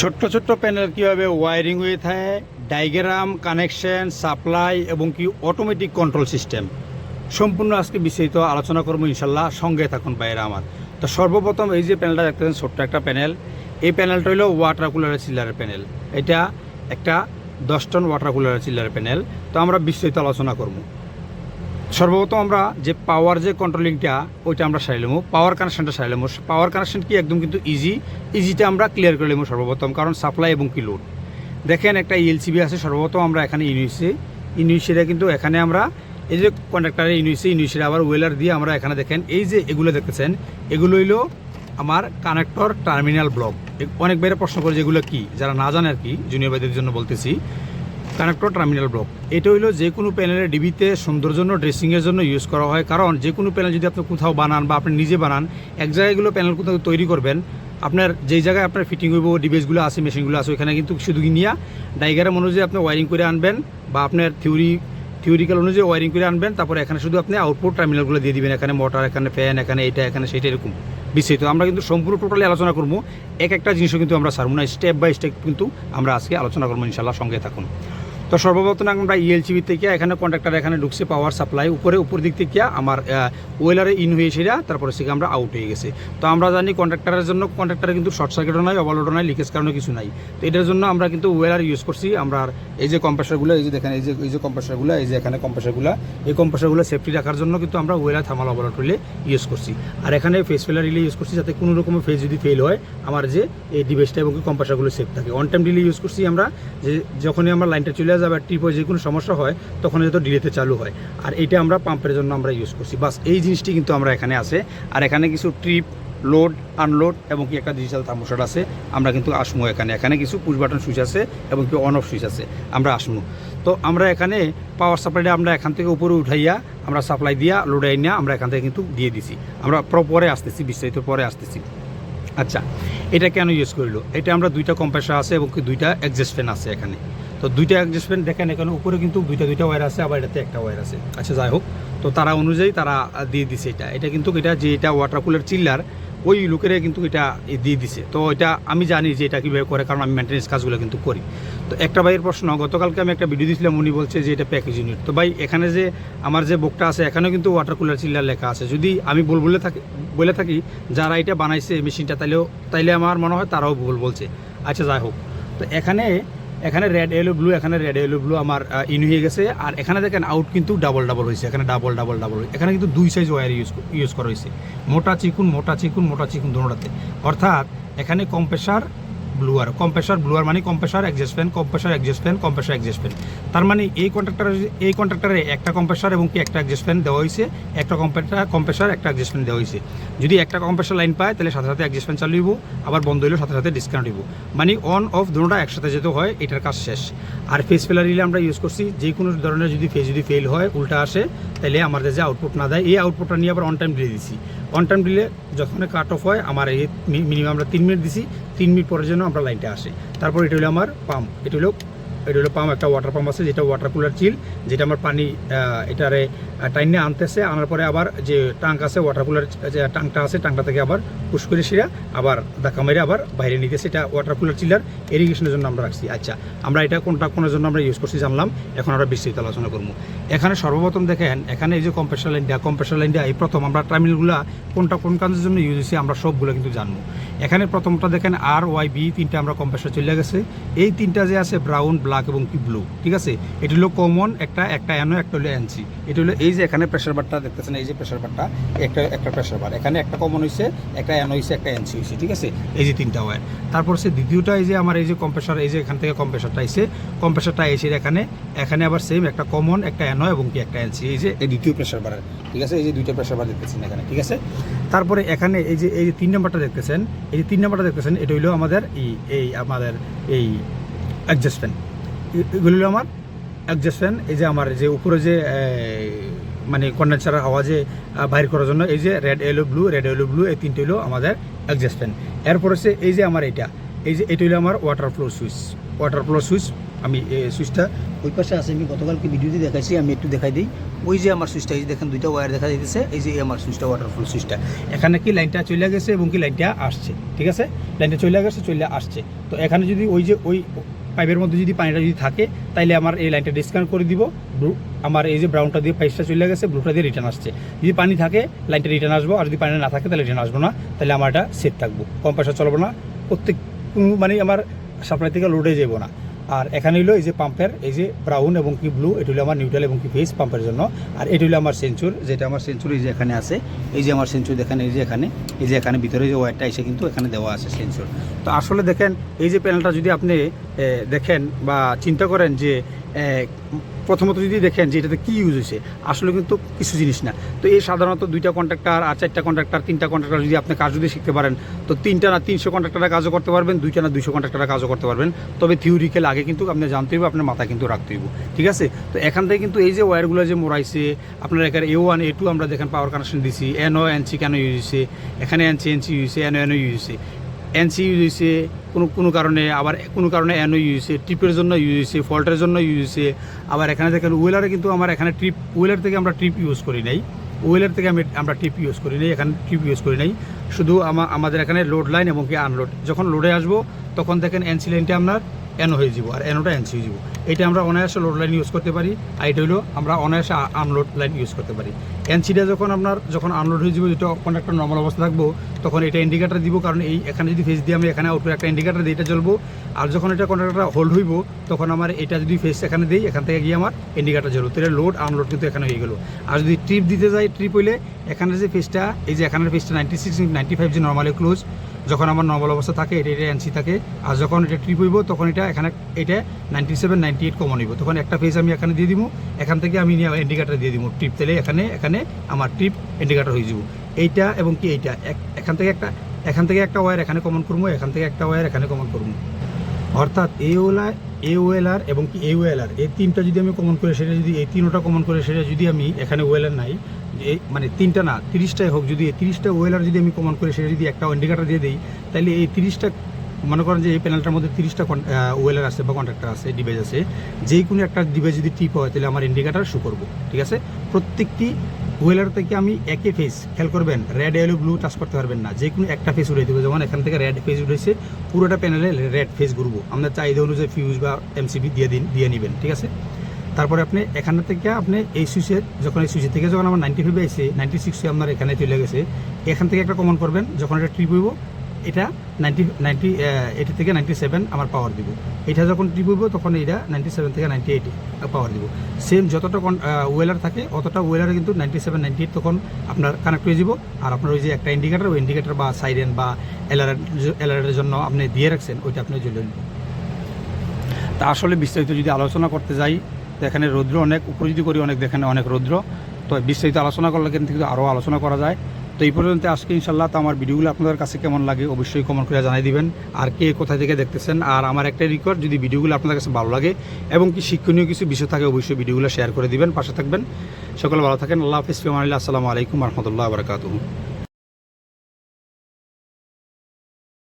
ছোট্ট ছোট্ট প্যানেল কীভাবে ওয়ারিং হয়ে থাকে ডায়াগ্রাম কানেকশন সাপ্লাই এবং কি অটোমেটিক কন্ট্রোল সিস্টেম সম্পূর্ণ আজকে বিস্তারিত আলোচনা করব ইনশাল্লাহ। সঙ্গে থাকুন বাইরে আমার। তো সর্বপ্রথম এই যে প্যানেলটা দেখতেছেন ছোট্ট একটা প্যানেল। এই প্যানেলটা হলো ওয়াটার কুলারের চিল্লারের প্যানেল। এটা একটা দশ টন ওয়াটার কুলারের চিল্লারের প্যানেল। তো আমরা বিস্তারিত আলোচনা করব। সর্বপ্রথম আমরা যে পাওয়ার যে কন্ট্রোলিংটা ওইটা আমরা সারিলাম পাওয়ার কানেকশনটা সারিলাম পাওয়ার কানেকশন কি একদম কিন্তু ইজি ইজিটা আমরা ক্লিয়ার করে নেব সর্বপ্রথম, কারণ সাপ্লাই এবং কি লোড দেখেন একটা ইএলসিবি আছে, সর্বপ্রথম আমরা এখানে ইউনিসে ইউনিসিটা কিন্তু এখানে আমরা, এই যে কন্ট্রাক্টারের ইউনিসে ইউনিসিটা আবার ওয়েলার দিয়ে আমরা এখানে দেখেন, এই যে এগুলো দেখতেছেন, এগুলো হইল আমার কানেক্টর টার্মিনাল ব্লক অনেক বাইরে প্রশ্ন করে যেগুলো কি, যারা না জানে আর কি জুনিয়র ভাইদের জন্য বলতেছি। Connector terminal block. এটা হইল যে কোনো প্যানেলের ডিবিতে সৌন্দর্য জন্য ড্রেসিংয়ের জন্য ইউজ করা হয়। কারণ যে কোনো প্যানেল যদি আপনি কোথাও বানান বা আপনি নিজে বানান, এক জায়গায়গুলো প্যানেল কোথাও তৈরি করবেন। আপনার যেই জায়গায় আপনার ফিটিং হইব, ডিভাইসগুলো আছে, মেশিনগুলো আছে, ওইখানে কিন্তু শুধু নিয়ে ডাইগ্রাম অনুযায়ী আপনি ওয়ারিং করে আনবেন বা আপনার থিওরি থিওরিক্যাল অনুযায়ী ওয়ারিং করে আনবেন। তারপরে এখানে শুধু আপনি আউটপুট টার্মিনালগুলো দিয়ে দিবেন। এখানে মোটর এখানে ফ্যান এখানে এটা, এখানে সেটা, এরকম। বিস্তারিত আমরা কিন্তু সম্পূর্ণ টোটালি আলোচনা করব। এক একটা জিনিসও কিন্তু আমরা সারবো না। স্টেপ বাই স্টেপ কিন্তু আমরা আজকে আলোচনা করব ইনশাল্লাহ সঙ্গে থাকুন। তো সর্বপ্রথম আমরা ইএলসিবি থেকে এখানে কন্ট্রাক্টর এখানে ঢুকছে পাওয়ার সাপ্লাই উপরে, উপর দিক থেকে আমার ওয়েলারে ইন হয়ে সেটা তারপরে সেখানে আমরা আউট হয়ে গেছে। তো আমরা জানি কন্ট্রাক্টরের জন্য কন্ট্রাক্টরে কিন্তু শর্ট সার্কিটও নাই ওভারলোডও নাই লিকেজ কারণে কিছু নাই। তো এটার জন্য আমরা কিন্তু ওয়েলার ইউজ করছি। আমরা এই যে কম্প্রেসারগুলো এই যে দেখেন, এই যে এই যে কম্প্রেসারগুলো এই যে এখানে কম্প্রেসারগুলো এই কম্প্রেসারগুলো সেফটি রাখার জন্য কিন্তু আমরা ওয়েলার থামাল ওভারলোড রিলে ইউজ করছি। আর এখানে ফেস ফেলার রিলে ইউজ করছি, যাতে কোনো রকমের ফেস যদি ফেল হয়, আমার যে এই ডিভাইসটা এবং কম্প্রেসারগুলো সেফ থাকে। অন টাইম রিলে ইউজ করছি আমরা, যে যখনই আমরা লাইনটা চলে যাবে আর ট্রিপ হয় যে কোনো সমস্যা হয়, তখন হয়তো ডিলেতে চালু হয়। আর এটা আমরা পাম্পের জন্য আমরা ইউজ করছি। বাস এই জিনিসটি কিন্তু আমরা এখানে আছে। আর এখানে কিছু ট্রিপ লোড আনলোড এবং কি একটা ডিজিটাল থার্মোস্টার আছে। আমরা কিন্তু আসমু এখানে। এখানে কিছু পুশ বাটন সুইচ আছে এবং কি অন অফ সুইচ আছে। আমরা আসমু তো আমরা এখানে পাওয়ার সাপ্লাইটা আমরা এখান থেকে উপরে উঠাইয়া, আমরা সাপ্লাই দিয়া লোড আইনা আমরা এখান থেকে কিন্তু দিয়ে দিছি। আমরা পরে আসতেছি, বিস্তারিত পরে আসতেছি। আচ্ছা এটা কেন ইউজ করিল? এটা আমরা দুইটা কম্প্রেসার আছে এবং কি দুইটা অ্যাডজাস্ট ফ্যান আছে এখানে। তো দুইটা অ্যাডজাস্টমেন্ট দেখেন এখানে, উপরে কিন্তু দুইটা দুইটা ওয়্যার আছে, আবার এটাতে একটা ওয়্যার আছে। আচ্ছা যাই হোক, তো তারা অনুযায়ী তারা দিয়ে দিছে এটা। এটা কিন্তু এটা যে এটা ওয়াটার কুলার চিল্লার ওই লোকেরা কিন্তু এটা দিয়ে দিছে। তো এটা আমি জানি যে এটা কীভাবে করে, কারণ আমি মেনটেন্স কাজগুলো কিন্তু করি। তো একটা ভাইয়ের প্রশ্ন, গতকালকে আমি একটা ভিডিও দিয়েছিলাম উনি বলছে যে এটা প্যাকেজ ইউনিট তো ভাই, এখানে যে আমার যে বুকটা আছে, এখানেও কিন্তু ওয়াটার কুলার চিল্লার লেখা আছে। যদি আমি বল বলে থাকি বলে থাকি, যারা এটা বানাইছে মেশিনটা তাইলেও, তাইলে আমার মনে হয় তারাও ভুল বলছে। আচ্ছা যাই হোক, তো এখানে এখানে রেড এলো ব্লু এখানে রেড এলো ব্লু আমার ইন হয়ে গেছে। আর এখানে দেখেন আউট কিন্তু ডাবল ডাবল হয়েছে। এখানে ডাবল ডাবল ডাবল এখানে কিন্তু দুই সাইজ ওয়ার ইউজ ইউজ করা হয়েছে। মোটা চিকুন মোটা চিকুন মোটা চিকুন, দোনোটাতে। অর্থাৎ এখানে কম্প্রেসার ব্লুয়ার কম্প্রেসার ব্লুয়ার মানে compressor adjust fan compressor adjust fan compressor adjust fan তার মানে এই কন্ট্রাক্টরে এই কন্ট্রাক্টরে একটা কম্প্রেসার এবং কি একটা অ্যাডজাস্ট ফ্যান দেওয়া হয়েছে একটা কম্প্রেসার কম্প্রেসার একটা অ্যাডজাস্ট ফ্যান দেওয়া হয়েছে যদি একটা কম্প্রেসার লাইন পায়, তাহলে সাথে সাথে অ্যাডজাস্ট ফ্যান চালু হইব, আবার বন্ধ হইলেও সাথে সাথে ডিসকাউন্ট হইব। মানে অন অফ দুটোটা একসাথে যেতে হয়, এটার কাজ শেষ। আর ফেস ফেলার রিলে আমরা ইউজ করছি যে কোনো ধরনের যদি ফেস যদি ফেল হয়, উল্টা আসে, তাহলে আমাদের যে আউটপুট না দেয়, এই আউটপুটটা নিয়ে আবার অন টাইম দিয়ে দিছি। অন টাইম দিলে যখন কাট অফ হয়, আমার এই মিনিমাম আমরা তিন মিনিট দিছি। তিন মিনিট পরের জন্য আমরা লাইনটা আসে। তারপর এটা হলো আমার পাম্প এটা হলো এটা হলো পাম্প, একটা ওয়াটার পাম্প আছে যেটা ওয়াটার কুলার চিল যেটা আমার পানি এটারে টাইনে আনতেছে, আনার পরে আবার যে টাঙ্ক আছে ওয়াটার কুলার যে টাঙ্কটা আছে টাঙ্কটা থেকে আবার পুশ করে সেরা আবার দেখা মেরে আবার বাইরে নিতেছে এটা ওয়াটার কুলার চিলার ইরিগেশনের জন্য আমরা রাখছি। আচ্ছা আমরা এটা কোনটা, কোনের জন্য আমরা ইউজ করছি জানলাম। এখন আমরা বিস্তৃত আলোচনা করব। এখানে সর্বপ্রথম দেখেন, এখানে এই যে কম্প্রেসার লাইনটা কম্প্রেসার লাইনটা এই প্রথম আমরা টার্মিনালগুলো কোনটা, কোন কাজের জন্য ইউজ হয়েছি আমরা সবগুলো কিন্তু জানব। এখানে প্রথমটা দেখেন আর ওয়াই বি তিনটা আমরা কম্প্রেসার চলে গেছে। এই তিনটা যে আছে ব্রাউন ব্ল্যাক এবং কি ব্লু ঠিক আছে এটি হলো কমন একটা একটা অ্যানো একটা হলো এনসি এটি হলো এই যে এখানে প্রেশার বারটা দেখতেছেন এই যে প্রেশার বারটা একটা একটা প্রেশার বার এখানে একটা কমন হয়েছে একটা অ্যানো হয়েছে একটা এনসি হয়েছে ঠিক আছে এই যে তিনটা ওয়ার তারপর সে দ্বিতীয়টা এই যে আমার এই যে কম্প্রেসার এই যে এখান থেকে কম্প্রেসারটা এসে কম্প্রেসারটা এসে এখানে এখানে আবার সেম একটা কমন একটা অ্যানো এবং কি একটা এনসি এই যে এই দ্বিতীয় প্রেশার বারের ঠিক আছে এই যে দুইটা প্রেশার বার দেখতেছেন এখানে ঠিক আছে তারপরে এখানে এই যে এই যে তিন নাম্বারটা দেখতেছেন এই যে তিন নাম্বারটা দেখতেছেন এটা হলো আমাদের এই এই আমাদের এই অ্যাডজাস্ট ফ্যান এগুলো হলো আমার অ্যাডজাস্ট ফ্যান এই যে আমার যে উপরে যে মানে কন্ডেন্সার হাওয়া যে বাইর করার জন্য, এই যে রেড, এলো, ব্লু, রেড, এলো, ব্লু, এই তিনটে হলো আমাদের অ্যাডজাস্ট ফ্যান এরপর হচ্ছে এই যে আমার এটা এই যে এটা হলো আমার water flow switch water flow switch আমি এই সুইচটা ওই পাশে আছে, আমি গতকালকে ভিডিওতে দেখাইছি, আমি একটু দেখাই দিই। ওই যে আমার সুইচটা এই যে দেখেন দুইটা ওয়্যার দেখা যাইতেছে, এই যে আমার সুইচটা ওয়াটার ফ্লো সুইচটা এখানে কি লাইনটা চলে গেছে এবং কি লাইনটা আসছে, ঠিক আছে? লাইনটা চলে গেছে, চলে আসছে। তো এখানে যদি ওই যে ওই পাইপের মধ্যে যদি পানিটা যদি থাকে, তাইলে আমার এই লাইনটা ডিসকানেক্ট করে দিব। ব্লু আমার এই যে ব্রাউনটা দিয়ে পাইপটা চলে গেছে ব্লুটা দিয়ে রিটার্ন আসছে। যদি পানি থাকে, লাইনটা রিটার্ন আসব, আর যদি পানি না থাকে, তাহলে রিটার্ন আসব না। তাহলে আমার এটা সেফ থাকব। কম পয়সা চলবো না। প্রত্যেক মানে আমার সাপ্লাই থেকে লোডে যাব না। আর এখানে হলো এই যে পাম্পের এই যে ব্রাউন এবং কি ব্লু এটি হলো আমার নিউট্রাল এবং কি ফেস পাম্পের জন্য। আর এটি হলো আমার সেঞ্চুর যেটা আমার সেঞ্চুর এই যে এখানে আছে, এই যে আমার সেঞ্চুর দেখেন এই যে এখানে, এই যে এখানে ভিতরে যে ওয়ারটা এসে কিন্তু এখানে দেওয়া আছে সেঞ্চুর তো আসলে দেখেন, এই যে প্যানেলটা যদি আপনি দেখেন বা চিন্তা করেন যে প্রথমত যদি দেখেন যে এটাতে কী ইউজ হয়েছে, আসলে কিন্তু কিছু জিনিস না। তো এই সাধারণত দুইটা কন্ট্রাক্টর আর চারটা কন্ট্রাক্টর তিনটা কন্ট্রাক্টর যদি আপনি কাজ যদি শিখতে পারেন, তো তিনটা না তিনশো কন্ট্রাক্টরা কাজও করতে পারবেন, দুইটা না দুইশো কন্ট্রাক্টরা কাজও করতে পারবেন। তবে থিওরিক্যাল আগে কিন্তু আপনি জানতে হইব, আপনার মাথায় কিন্তু রাখতে হইব, ঠিক আছে? তো এখান থেকে কিন্তু এই যে ওয়্যারগুলো যে মোড়াইছে, আপনার এখানে এ ওয়ান এ টু আমরা দেখেন পাওয়ার কানেকশন দিছি এন ও এনসি কেন ইউজ হয়েছে এখানে এনসি এনসি ইউজ হয়েছে এন এনও ইউজ হয়েছে এনসি ইউজ হয়েছে কোনো কোনো কারণে আবার, কোনো কারণে এনও ইউজ হয়েছে ট্রিপের জন্য ইউজ হয়েছে, ফল্টের জন্য ইউজ হয়েছে। আবার এখানে দেখেন ওয়েলারে কিন্তু আমার এখানে ট্রিপ ওয়েলার থেকে আমরা ট্রিপ ইউজ করি নাই। ওয়েলার থেকে আমি, আমরা ট্রিপ ইউজ করি নাই, এখানে ট্রিপ ইউজ করি নাই। শুধু আমা, আমাদের এখানে লোড লাইন এবং কি আনলোড যখন লোডে আসব, তখন দেখেন এনসি লাইনটা আপনার এনও হয়ে যাব আর এনোটা এনসি হয়ে যাব। এটা আমরা অনায়াসে লোড লাইন ইউজ করতে পারি আর এটা হলো আমরা অনায়াসে আনলোড লাইন ইউজ করতে পারি। এনসিটা যখন আপনার যখন আনলোড হয়ে যাবে, যেটা কন্ডাক্টর নর্মাল অবস্থা থাকব, তখন এটা ইন্ডিকেটার দিব কারণ এই এখানে যদি ফেস দিয়ে আমি এখানে আউটপুট একটা ইন্ডিকেটার দিই এটা জ্বলবো, আর যখন এটা কন্ডাক্টরটা হোল্ড হইব, তখন আমার এটা যদি ফেস এখানে দিই, এখান থেকে গিয়ে আমার ইন্ডিকেটার জ্বলবো। তাহলে লোড আনলোড কিন্তু এখানে হয়ে গেলো। আর যদি ট্রিপ দিতে যাই ট্রিপ হইলে এখানে যে ফেসটা এই যে এখানের ফেসটা নাইনটি সিক্স নাইনটি ফাইভ যে নর্মালি ক্লোজ যখন আমার নর্মাল অবস্থা থাকে, এটা এটা এনসি থাকে, আর যখন এটা ট্রিপ হইব, তখন এটা এখানে, এটা ninety seven ninety eight common হইব। তখন একটা ফেজ আমি এখানে দিয়ে দিব এখান থেকে আমি ইন্ডিকেটার দিয়ে দিব ট্রিপ তাহলে এখানে এখানে আমার ট্রিপ ইন্ডিকেটার হয়ে যাব। এইটা এবং কি এইটা এখান থেকে একটা, এখান থেকে একটা ওয়ার এখানে কমন করব এখান থেকে একটা ওয়ার এখানে কমন করব অর্থাৎ এ এওএলআর এবং কি এ ওয়েলার এই তিনটা যদি আমি কমন করে সেটা যদি, এই তিনটা কমন করে সেটা যদি আমি এখানে ওয়েলার নাই, এই মানে তিনটা না, তিরিশটাই হোক, যদি এই তিরিশটা ওয়েলার যদি আমি কমন করে সেটা যদি একটা ইন্ডিকেটার দিয়ে দিই, তাহলে এই তিরিশটা মনে করেন যে এই প্যানেলটার মধ্যে তিরিশটা ওয়েলার আছে বা কন্ট্রাক্টর আছে ডিভাইস আছে যে কোনো একটা ডিভাইস যদি টিপ হয়, তাহলে আমার ইন্ডিকেটার শো করব, ঠিক আছে? প্রত্যেকটি ওয়েলার থেকে আমি একই ফেস খেয়াল করবেন রেড এলো ব্লু টাচ করতে পারবেন না যে কোনো একটা ফেস উড়ে দেবো যেমন এখান থেকে রেড ফেস উঠেছে পুরোটা প্যানেলে রেড ফেস ঘুরবো। আপনার চাহিদা অনুযায়ী ফিউজ বা এমসিবি দিয়ে দিন, দিয়ে নেবেন, ঠিক আছে? তারপরে আপনি এখান থেকে আপনি এই সুইচের যখন এই সুইচের থেকে যখন আমার নাইনটি ফাইভে এসে নাইনটি সিক্সে আপনার এখানে চলে গেছে, এখান থেকে একটা কমন করবেন, যখন এটা ট্রিপ হইব এটা নাইনটি নাইনটি এইটি থেকে নাইনটি সেভেন আমার পাওয়ার দিব। এটা যখন ট্রিপ হইব তখন এটা নাইনটি সেভেন থেকে নাইনটি এইট পাওয়ার দিব। সেম যতটা ওয়েলার থাকে, অতটা ওয়েলারে কিন্তু নাইনটি সেভেন নাইনটি এইট তখন আপনার কানেক্ট হয়ে যাব। আর আপনার ওই যে একটা ইন্ডিকেটার ওই ইন্ডিকেটার বা সাইরেন বা অ্যালার্ট অ্যালার্টের জন্য আপনি দিয়ে রাখছেন, ওইটা আপনি জ্বলে নেবেন তা আসলে বিস্তারিত যদি আলোচনা করতে যাই তো এখানে রৌদ্র অনেক, উপরে যদি করি অনেক, দেখেন অনেক রৌদ্র। তো বিস্তারিত আলোচনা করলে কিন্তু আরও আলোচনা করা যায়। তো এই পর্যন্ত আজকে ইনশাল্লাহ তো আমার ভিডিওগুলো আপনাদের কাছে কেমন লাগে অবশ্যই কমেন্ট করে জানাই দিবেন। আর কে কোথা থেকে দেখতেছেন, আর আমার একটা রিকোয়েস্ট যদি ভিডিওগুলো আপনাদের কাছে ভালো লাগে এবং কি শিক্ষণীয় কিছু বিষয় থাকে অবশ্যই ভিডিওগুলো শেয়ার করে দিবেন, পাশে থাকবেন। সকলে ভালো থাকেন, আল্লাহ হাফিজ। ফিমানিল্লাহ আসসালামু আলাইকুম রহমতুল্লাহ বারকাতুহ।